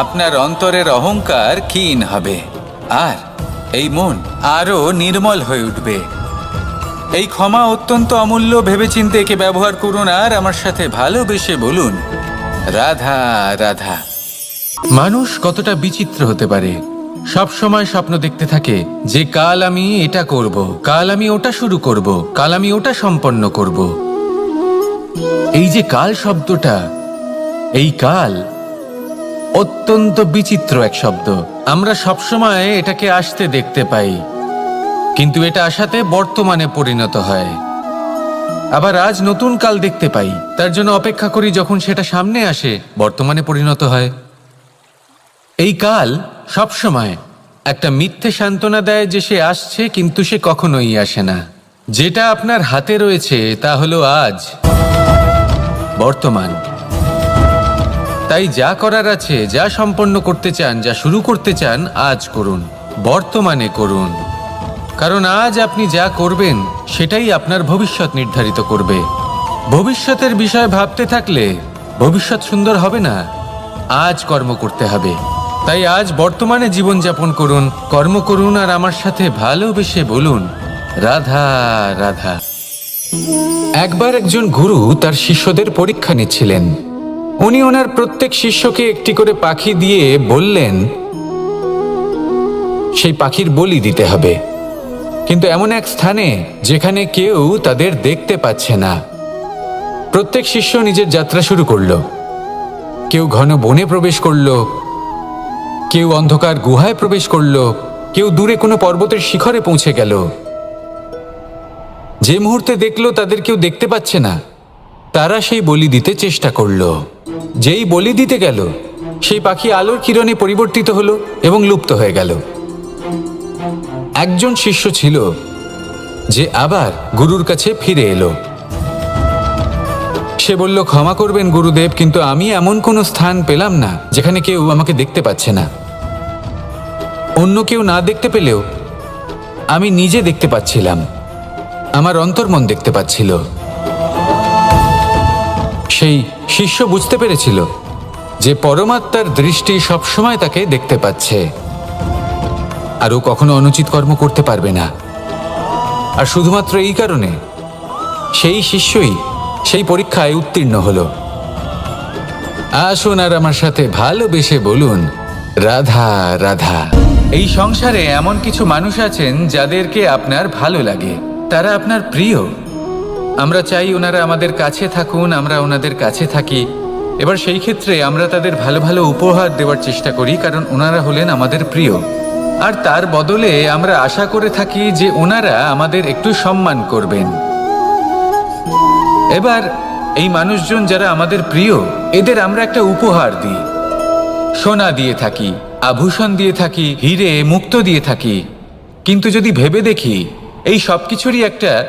আপনার অন্তরের অহংকার ক্ষীণ হবে। আর এই মন আরও নির্মল হয়ে উঠবে। এই ক্ষমা অত্যন্ত অমূল্য ভেবেচিন্তে একে ব্যবহার করুন আর আমার সাথে ভালোবেসে বলুন, রাধা রাধা। মানুষ কতটা বিচিত্র হতে পারে। সব সময় স্বপ্ন দেখতে থাকে যে কাল আমি এটা করব, কাল আমি ওটা শুরু করব, কাল আমি ওটা সম্পন্ন করব। এই যে কাল শব্দটা, এই কাল অত্যন্ত বিচিত্র এক শব্দ। আমরা সবসময় এটাকে আসতে দেখতে পাই, কিন্তু এটা আসাতে বর্তমানে পরিণত হয়। আবার আজ নতুন কাল দেখতে পাই, তার জন্য অপেক্ষা করি যখন সেটা সামনে আসে, বর্তমানে পরিণত হয়। এই কাল সবসময় একটা মিথ্যে সান্ত্বনা দেয় যে সে আসছে, কিন্তু সে কখনোই আসে না। যেটা আপনার হাতে রয়েছে, তা হলো আজ। বর্তমান। তাই যা করার আছে, যা সম্পন্ন করতে চান, যা শুরু করতে চান, আজ করুন, বর্তমানে করুন। কারণ আজ আপনি যা করবেন, সেটাই আপনার ভবিষ্যৎ নির্ধারিত করবে। ভবিষ্যতের বিষয় ভাবতে থাকলে ভবিষ্যৎ সুন্দর হবে না, আজ কর্ম করতে হবে। তাই আজ বর্তমানে জীবনযাপন করুন, কর্ম করুন আর আমার সাথে ভালোবেসে বলুন, রাধা রাধা। একবার একজন গুরু তার শিষ্যদের পরীক্ষা নিচ্ছিলেন। উনি ওনার প্রত্যেক শিষ্যকে একটি করে পাখি দিয়ে বললেন, সেই পাখির বলি দিতে হবে। কিন্তু এমন এক স্থানে যেখানে কেউ তাদের দেখতে পাচ্ছে না। প্রত্যেক শিষ্য নিজের যাত্রা শুরু করল। কেউ ঘন বনে প্রবেশ করল, কেউ অন্ধকার গুহায় প্রবেশ করল, কেউ দূরে কোনো পর্বতের শিখরে পৌঁছে গেল। যে মুহূর্তে দেখল তাদের কেউ দেখতে পাচ্ছে না, তারা সেই বলি দিতে চেষ্টা করল। যেই বলি দিতে গেল, সেই পাখি আলোর কিরণে পরিবর্তিত হলো এবং লুপ্ত হয়ে গেল। একজন শিষ্য ছিল যে আবার গুরুর কাছে ফিরে এলো। সে বলল, ক্ষমা করবেন গুরুদেব, কিন্তু আমি এমন কোনো স্থান পেলাম না যেখানে কেউ আমাকে দেখতে পাচ্ছে না। অন্য কেউ না দেখতে পেলেও আমি নিজে দেখতে পাচ্ছিলাম। আমার অন্তর্মন দেখতে পাচ্ছিল। সেই শিষ্য বুঝতে পেরেছিল যে পরমাত্মার দৃষ্টি সবসময় তাকে দেখতে পাচ্ছে। আর ও কখনো অনুচিত কর্ম করতে পারবে না। আর শুধুমাত্র এই কারণে সেই শিষ্যই সেই পরীক্ষায় উত্তীর্ণ হলো। আসুন আর আমার সাথে ভালোবেসে বলুন, রাধা রাধা। এই সংসারে এমন কিছু মানুষ আছেন যাদেরকে আপনার ভালো লাগে। তারা আপনার প্রিয়। আমরা চাই ওনারা আমাদের কাছে থাকুন, আমরা ওনাদের কাছে থাকি। এবার সেই ক্ষেত্রে আমরা তাদের ভালো ভালো উপহার দেওয়ার চেষ্টা করি, কারণ ওনারা হলেন আমাদের প্রিয়। আর তার বদলে আমরা আশা করে থাকি যে ওনারা আমাদের একটু সম্মান করবেন। এবার এই মানুষজন যারা আমাদের প্রিয়, এদের আমরা একটা উপহার দিই। সোনা দিয়ে থাকি, আভূষণ দিয়ে থাকি, হিরে মুক্ত দিয়ে থাকি। কিন্তু যদি ভেবে দেখি, এই সব কিছুরই একটা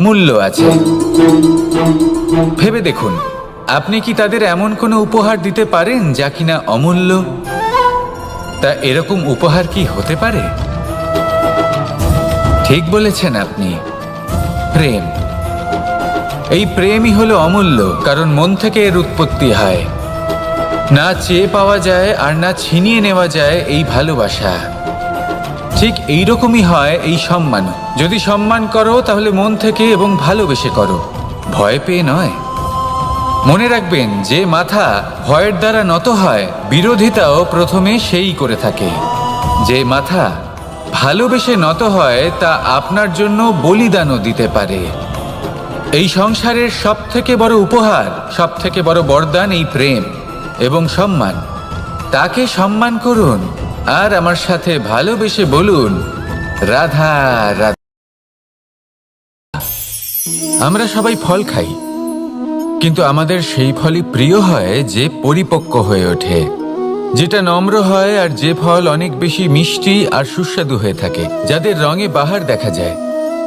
মূল্য আছে। ভেবে দেখুন, আপনি কি তাদের এমন কোনো উপহার দিতে পারেন যা কিনা অমূল্য? তা এরকম উপহার কি হতে পারে? ঠিক বলেছেন আপনি। প্রেম। এই প্রেমই হলো অমূল্য, কারণ মন থেকে এর উৎপত্তি হয়। না চেয়ে পাওয়া যায় আর না ছিনিয়ে নেওয়া যায় এই ভালোবাসা। ঠিক এই রকমই হয় এই সম্মান যদি সম্মান করো, তাহলে মন থেকে এবং ভালোবেসে করো। ভয় পেয়ে নয়। মনে রাখবেন, যে মাথা ভয়ের দ্বারা নত হয়, বিরোধিতাও প্রথমে সেই করে থাকে। যে মাথা ভালোবেসে নত হয়, তা আপনার জন্য বলিদানও দিতে পারে। এই সংসারের সব থেকে বড় উপহার সব থেকে বড় বরদান এই প্রেম এবং সম্মান। তাকে সম্মান করুন, আর আমার সাথে ভালোবেসে বলুন, রাধা রাধা। আমরা সবাই ফল খাই। কিন্তু আমাদের সেই ফলই প্রিয় হয় যে পরিপক্ক হয়ে ওঠে। যেটা নম্র হয় আর যে ফল অনেক বেশি মিষ্টি আর সুস্বাদু হয়ে থাকে, যাদের রঙে বাহার দেখা যায়।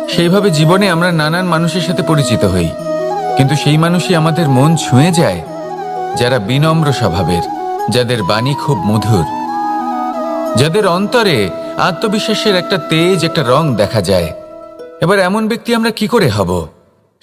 সেইভাবে জীবনে আমরা নানান মানুষের সাথে পরিচিত হই। কিন্তু সেই মানুষই আমাদের মন ছুঁয়ে যায়, যারা বিনম্র স্বভাবের, যাদের বাণী খুব মধুর। যাদের অন্তরে আত্মবিশ্বাসের একটা তেজ, একটা রং দেখা যায়। এবার এমন ব্যক্তি আমরা কি করে হব?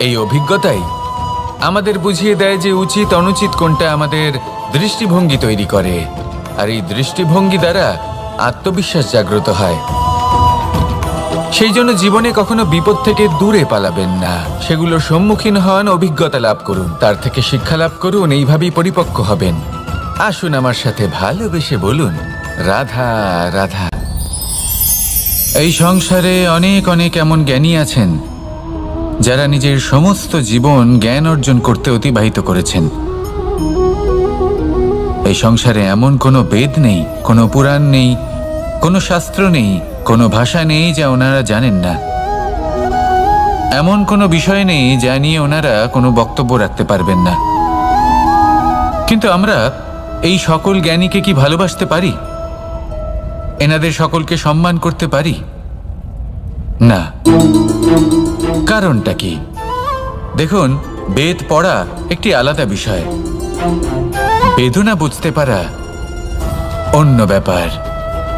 এই অভিজ্ঞতাই আমাদের বুঝিয়ে দেয় যে উচিত অনুচিত কোনটা আমাদের দৃষ্টিভঙ্গি তৈরি করে। আর এই দৃষ্টিভঙ্গি দ্বারা আত্মবিশ্বাস জাগ্রত হয়। সেই জন্য জীবনে কখনো বিপদ থেকে দূরে পালাবেন না। সেগুলোর সম্মুখীন হন অভিজ্ঞতা লাভ করুন, তার থেকে শিক্ষা লাভ করুন, এইভাবেই পরিপক্ক হবেন। আসুন আমার সাথে ভালোবেসে বলুন, রাধা রাধা। এই সংসারে অনেক অনেক এমন জ্ঞানী আছেন যারা নিজের সমস্ত জীবন জ্ঞান অর্জন করতে অতিবাহিত করেছেন। এই সংসারে এমন কোনো বেদ নেই, কোনো পুরাণ নেই, কোনো শাস্ত্র নেই, কোনো ভাষা নেই যা ওনারা জানেন না। এমন কোনো বিষয় নেই যা নিয়ে ওনারা কোনো বক্তব্য রাখতে পারবেন না। কিন্তু আমরা এই সকল জ্ঞানীকে কি ভালোবাসতে পারি? এনাদের সকলকে সম্মান করতে পারি? না। কারণটা কি? দেখুন, বেদ পড়া একটি আলাদা বিষয়। বেদনা বুঝতে পারা অন্য ব্যাপার।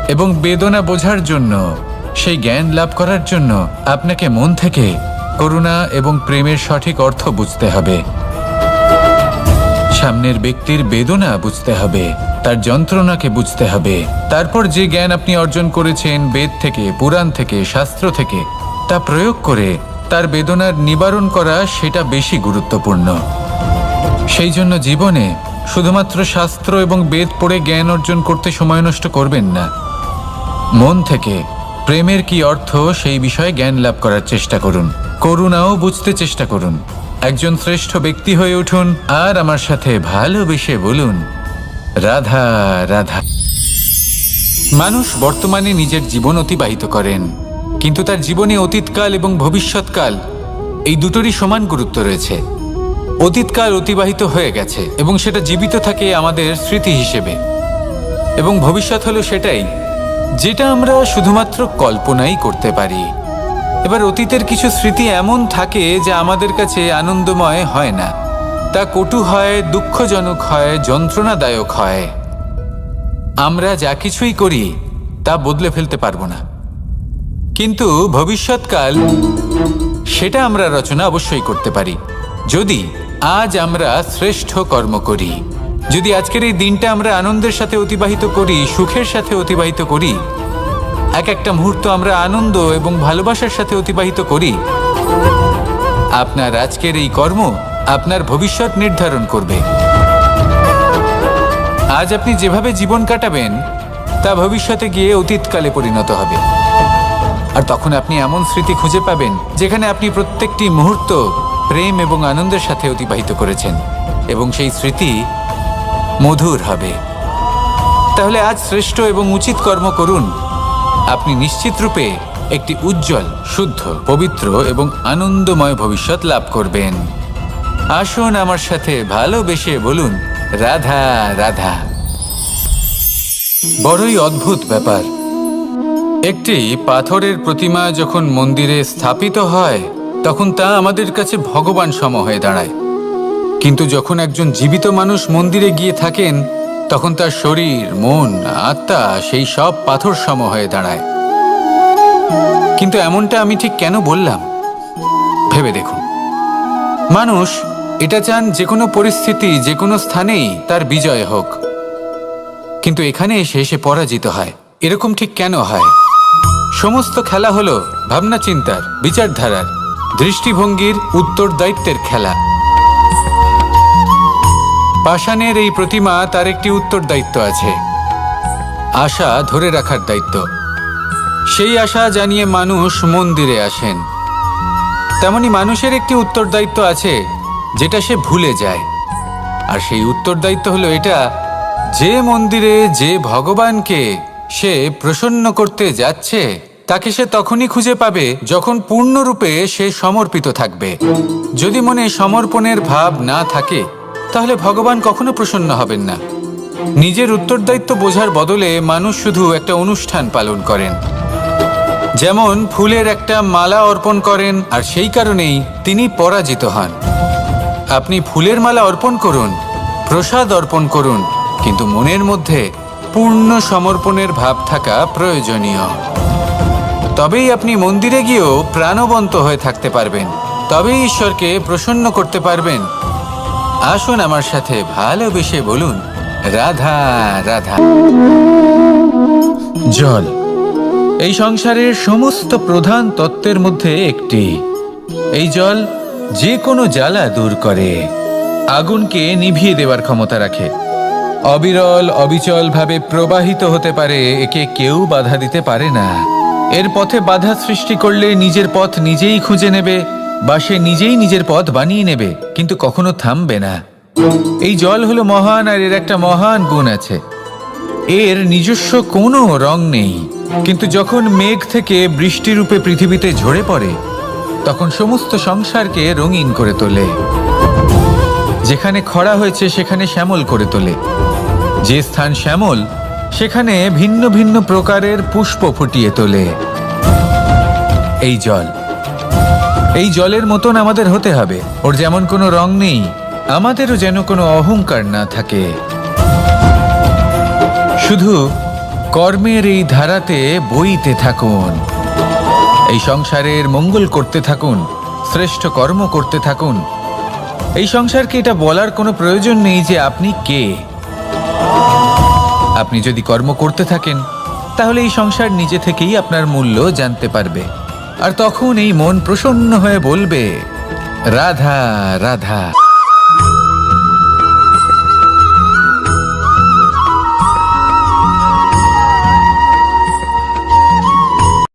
এবং বেদনা বোঝার জন্য, সেই জ্ঞান লাভ করার জন্য আপনাকে মন থেকে করুণা এবং প্রেমের সঠিক অর্থ বুঝতে হবে। সামনের ব্যক্তির বেদনা বুঝতে হবে, তার যন্ত্রণাকে বুঝতে হবে। তারপর যে জ্ঞান আপনি অর্জন করেছেন, বেদ থেকে, পুরাণ থেকে, শাস্ত্র থেকে, তা প্রয়োগ করে তার বেদনার নিবারণ করা সেটা বেশি গুরুত্বপূর্ণ। সেই জন্য জীবনে শুধুমাত্র শাস্ত্র এবং বেদ পড়ে জ্ঞান অর্জন করতে সময় নষ্ট করবেন না। মন থেকে প্রেমের কি অর্থ সেই বিষয়ে জ্ঞান লাভ করার চেষ্টা করুন। করুণাও বুঝতে চেষ্টা করুন। একজন শ্রেষ্ঠ ব্যক্তি হয়ে উঠুন আর আমার সাথে ভালোবেসে বলুন, রাধা রাধা। মানুষ বর্তমানে নিজের জীবন অতিবাহিত করেন। কিন্তু তার জীবনে অতীতকাল এবং ভবিষ্যৎকাল এই দুটোরই সমান গুরুত্ব রয়েছে। অতীতকাল অতিবাহিত হয়ে গেছে এবং সেটা জীবিত থাকে আমাদের স্মৃতি হিসেবে। এবং ভবিষ্যৎ হলো সেটাই, যেটা আমরা শুধুমাত্র কল্পনাই করতে পারি। এবার অতীতের কিছু স্মৃতি এমন থাকে যা আমাদের কাছে আনন্দময় হয় না। তা কটু হয়, দুঃখজনক হয়, যন্ত্রণাদায়ক হয়। আমরা যা কিছুই করি, তা বদলে ফেলতে পারব না। কিন্তু ভবিষ্যৎকাল, সেটা আমরা রচনা অবশ্যই করতে পারি। যদি আজ আমরা শ্রেষ্ঠ কর্ম করি, যদি আজকের এই দিনটা আমরা আনন্দের সাথে অতিবাহিত করি, সুখের সাথে অতিবাহিত করি, এক একটা মুহূর্ত আমরা আনন্দ এবং ভালোবাসার সাথে অতিবাহিত করি, আপনার আজকের এই কর্ম আপনার ভবিষ্যৎ নির্ধারণ করবে। আজ আপনি যেভাবে জীবন কাটাবেন, তা ভবিষ্যতে গিয়ে অতীতকালে পরিণত হবে। আর তখন আপনি এমন স্মৃতি খুঁজে পাবেন যেখানে আপনি প্রত্যেকটি মুহূর্ত প্রেম এবং আনন্দের সাথে অতিবাহিত করেছেন। এবং সেই স্মৃতি মধুর হবে। তাহলে আজ শ্রেষ্ঠ এবং উচিত কর্ম করুন। আপনি নিশ্চিত রূপে একটি উজ্জ্বল, শুদ্ধ, পবিত্র এবং আনন্দময় ভবিষ্যৎ লাভ করবেন। আসুন আমার সাথে ভালোবেসে বলুন, রাধা রাধা। বড়ই অদ্ভুত ব্যাপার। একটি পাথরের প্রতিমা যখন মন্দিরে স্থাপিত হয়, তখন তা আমাদের কাছে ভগবান সম হয়ে দাঁড়ায়। কিন্তু যখন একজন জীবিত মানুষ মন্দিরে গিয়ে থাকেন, তখন তার শরীর, মন, আত্মা সেই সব পাথর সম হয়ে দাঁড়ায়। কিন্তু এমনটা আমি ঠিক কেন বললাম? ভেবে দেখুন। মানুষ, এটা চান যে কোনো পরিস্থিতি, যে কোনো স্থানেই তার বিজয় হোক। কিন্তু এখানে এসে সে পরাজিত হয়। এরকম ঠিক কেন হয়? সমস্ত খেলা হলো ভাবনা চিন্তার, বিচারধারার, দৃষ্টিভঙ্গির উত্তর দায়িত্বের খেলা। পাষাণের এই প্রতিমা তার একটি উত্তর দায়িত্ব আছে। আশা ধরে রাখার দায়িত্ব। সেই আশা জানিয়ে মানুষ মন্দিরে আসেন। তেমনি মানুষের একটি উত্তর দায়িত্ব আছে, যেটা সে ভুলে যায়। আর সেই উত্তর দায়িত্ব হলো এটা, যে মন্দিরে যে ভগবানকে সে প্রসন্ন করতে যাচ্ছে তাকে সে তখনই খুঁজে পাবে যখন পূর্ণরূপে সে সমর্পিত থাকবে। যদি মনে সমর্পণের ভাব না থাকে, তাহলে ভগবান কখনো প্রসন্ন হবেন না। নিজের উত্তরদায়িত্ব বোঝার বদলে মানুষ শুধু একটা অনুষ্ঠান পালন করেন। যেমন ফুলের একটা মালা অর্পণ করেন, আর সেই কারণেই তিনি পরাজিত হন। আপনি ফুলের মালা অর্পণ করুন, প্রসাদ অর্পণ করুন, কিন্তু মনের মধ্যে পূর্ণ সমর্পণের ভাব থাকা প্রয়োজনীয়। তবেই আপনি মন্দিরে গিয়েও প্রাণবন্ত হয়ে থাকতে পারবেন। তবেই ঈশ্বরকে প্রসন্ন করতে পারবেন। আসুন আমার সাথে ভালোবেসে বলুন, রাধা রাধা। জল। এই সংসারের সমস্ত প্রধান তত্ত্বের মধ্যে একটি। এই জল যে কোনো জ্বালা দূর করে। আগুনকে নিভিয়ে দেওয়ার ক্ষমতা রাখে। অবিরল, অবিচলভাবে প্রবাহিত হতে পারে, একে কেউ বাধা দিতে পারে না। এর পথে বাধা সৃষ্টি করলে নিজের পথ নিজেই খুঁজে নেবে বা সে নিজেই নিজের পথ বানিয়ে নেবে, কিন্তু কখনো থামবে না। এই জল হলো মহান আর এর একটা মহান গুণ আছে। এর নিজস্ব কোনো রং নেই, কিন্তু যখন মেঘ থেকে বৃষ্টিরূপে পৃথিবীতে ঝরে পড়ে, তখন সমস্ত সংসারকে রঙিন করে তোলে। যেখানে খরা হয়েছে সেখানে শ্যামল করে তোলে। যে স্থান শ্যামল সেখানে ভিন্ন ভিন্ন প্রকারের পুষ্প ফুটিয়ে তোলে। এই জল। এই জলের মতন আমাদের হতে হবে। ওর যেমন কোনো রং নেই, আমাদেরও যেন কোনো অহংকার না থাকে। শুধু কর্মের এই ধারাতে বইতে থাকুন। এই সংসারের মঙ্গল করতে থাকুন, শ্রেষ্ঠ কর্ম করতে থাকুন। এই সংসারকে এটা বলার কোনো প্রয়োজন নেই যে আপনি কে। আপনি যদি কর্ম করতে থাকেন, তাহলে এই সংসার নিজে থেকেই আপনার মূল্য জানতে পারবে। আর তখন এই মন প্রসন্ন হয়ে বলবে, রাধা রাধা।